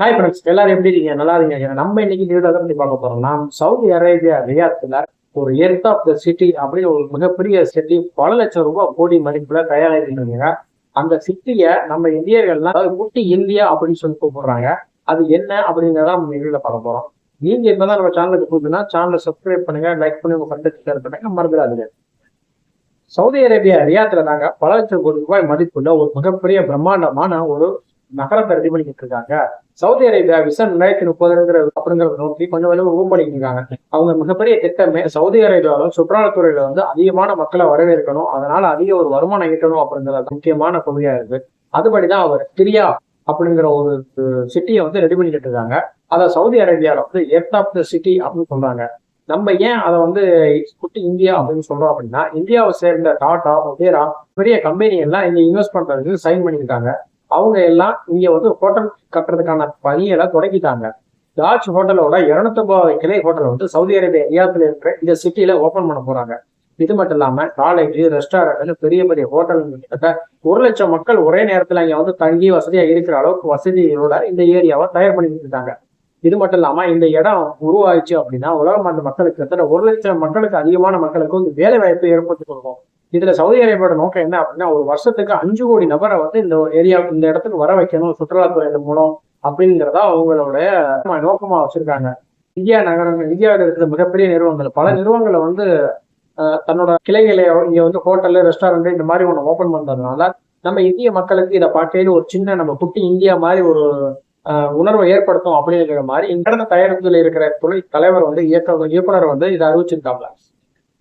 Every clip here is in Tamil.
ஹாய் ஃப்ரெண்ட்ஸ் எல்லாரும் எப்படி இருக்கீங்க? நல்லா இருக்கீங்க. நம்ம இன்னைக்கு வீடியோ பண்ணி பார்க்க போறோம். நாம் சவுதி அரேபியா ரியாத்துல ஒரு எர்த் ஆஃப் த சிட்டி அப்படின்னு ஒரு மிகப்பெரிய சிட்டி பல லட்சம் ரூபாய் கோடி மதிப்புல தயாரிக்கிறீங்க அந்த சிட்டியை நம்ம இந்தியர்கள்லாம் குட்டி இந்தியா அப்படின்னு சொல்லி கூப்பிடுறாங்க. அது என்ன அப்படிங்கிறத நம்ம வீடியோல பார்க்க போறோம். நீங்க இப்பதான் நம்ம சேனலுக்கு கூப்பிட்டுனா சேனலை சப்ஸ்கிரைப் பண்ணுங்க லைக் பண்ணி உங்க ஃப்ரெண்டுக்கு ஷேர் பண்ணுங்க மறந்துடாதீங்க. சவுதி அரேபியா ரியாத்துல தாங்க பல லட்சம் கோடி ரூபாய் மதிப்புள்ள ஒரு மிகப்பெரிய பிரம்மாண்டமான ஒரு நகரத்தை ரெடி பண்ணிக்கிட்டு இருக்காங்க சவுதி அரேபியா விசன் ரெண்டாயிரத்தி முப்பதுங்கிற அப்படிங்கிறத நோக்கி கொஞ்சம் கொஞ்சம் மூவ் பண்ணிட்டு இருக்காங்க. அவங்க மிகப்பெரிய திட்டமே சவுதி அரேபியாவில் சுற்றுலாத்துறையில வந்து அதிகமான மக்களை வரவேற்கணும். அதனால அதிக ஒரு வருமானம் ஈட்டணும் அப்படிங்கிறது முக்கியமான பகுதியா இருக்கு. அதுபடிதான் அவர் சிரியா அப்படிங்கிற ஒரு சிட்டியை வந்து ரெடி பண்ணிக்கிட்டு இருக்காங்க. அதை சவுதி அரேபியாவில் வந்து எர்த் ஆஃப் த சிட்டி அப்படின்னு சொல்றாங்க. நம்ம ஏன் அதை வந்து குட்டி இந்தியா அப்படின்னு சொல்றோம் அப்படின்னா இந்தியாவை சேர்ந்த டாடா ஒபேரா பெரிய கம்பெனி எல்லாம் இங்க இன்வெஸ்ட் பண்றதுக்கு சைன் பண்ணியிருக்காங்க. அவங்க எல்லாம் இங்க வந்து ஹோட்டல் கட்டுறதுக்கான பணியெல்லாம் தொடங்கிட்டாங்க. தாஜ் ஹோட்டலோட இருநூத்தொன்பது கிளை ஹோட்டல் வந்து சவுதி அரேபியா ரியாத்தில் இருக்கிற இந்த சிட்டியில ஓபன் பண்ண போறாங்க. இது மட்டும் இல்லாம காலேஜ் ரெஸ்டாரண்ட் பெரிய பெரிய ஹோட்டல் கிட்டத்தட்ட ஒரு லட்சம் மக்கள் ஒரே நேரத்துல இங்க வந்து தங்கி வசதியா இருக்கிற அளவுக்கு வசதியோட இந்த ஏரியாவை தயார் பண்ணி இருக்காங்க இது மட்டும் இல்லாம இந்த இடம் உருவாயிடுச்சு அப்படின்னா உலகம் அந்த மக்களுக்கு கிட்டத்தட்ட ஒரு லட்சம் மக்களுக்கு அதிகமான மக்களுக்கு வந்து வேலை வாய்ப்பு ஏற்படுத்தி கொடுக்கும். இதுல சவுதி அரேபியாவோட நோக்கம் என்ன அப்படின்னா ஒரு வருஷத்துக்கு அஞ்சு கோடி நபரை வந்து இந்த ஏரியா இந்த இடத்துக்கு வர வைக்கணும் சுற்றுலாத்துறை மூலம் அப்படிங்கிறதா அவங்களோட நோக்கமா வச்சிருக்காங்க. இந்தியா நகரங்கள் இந்தியாவில் இருக்கிற மிகப்பெரிய நிறுவனங்கள். பல நிறுவனங்களை வந்து தன்னோட கிளைகளை இங்க வந்து ஹோட்டலு ரெஸ்டாரண்ட் இந்த மாதிரி ஒன்று ஓப்பன் பண்றதுனால நம்ம இந்திய மக்களுக்கு இதை பார்க்கையில ஒரு சின்ன நம்ம குட்டி இந்தியா மாதிரி ஒரு உணர்வை ஏற்படுத்தும் அப்படிங்கிற மாதிரி இந்த தயாரிப்புல இருக்கிற தொழில் தலைவர் வந்து இயக்க இயக்குனர் வந்து இதை அறிவிச்சிருக்காங்க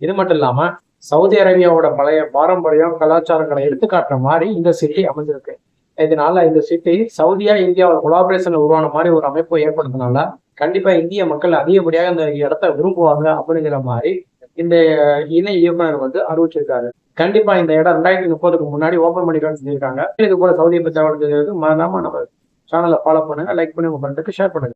இது மட்டும் இல்லாம சவுதி அரேபியாவோட பழைய பாரம்பரியம் கலாச்சாரங்களை எடுத்துக்காட்டுற மாதிரி இந்த சிட்டி அமைஞ்சிருக்கு. இதனால இந்த சிட்டி சவுதியா இந்தியாவோட கொலாபரேஷன் உருவான மாதிரி ஒரு அமைப்பு ஏற்படுத்தினால கண்டிப்பா இந்திய மக்கள் அதிகப்படியாக இந்த இடத்த விரும்புவாங்க அப்படிங்கிற மாதிரி இந்த இணை இயக்குனர் வந்து அறிவிச்சிருக்காரு. கண்டிப்பா இந்த இடம் ரெண்டாயிரத்தி முப்பதுக்கு முன்னாடி ஓபன் பண்ணிக்கலாம்னு சொல்லியிருக்காங்க இது போல சவுதியை பற்றி தகவல் மறந்தாம நம்ம சேனலை ஃபாலோ பண்ணுங்க லைக் பண்ணி உங்க ஃப்ரெண்டுக்கு ஷேர் பண்ணுங்க.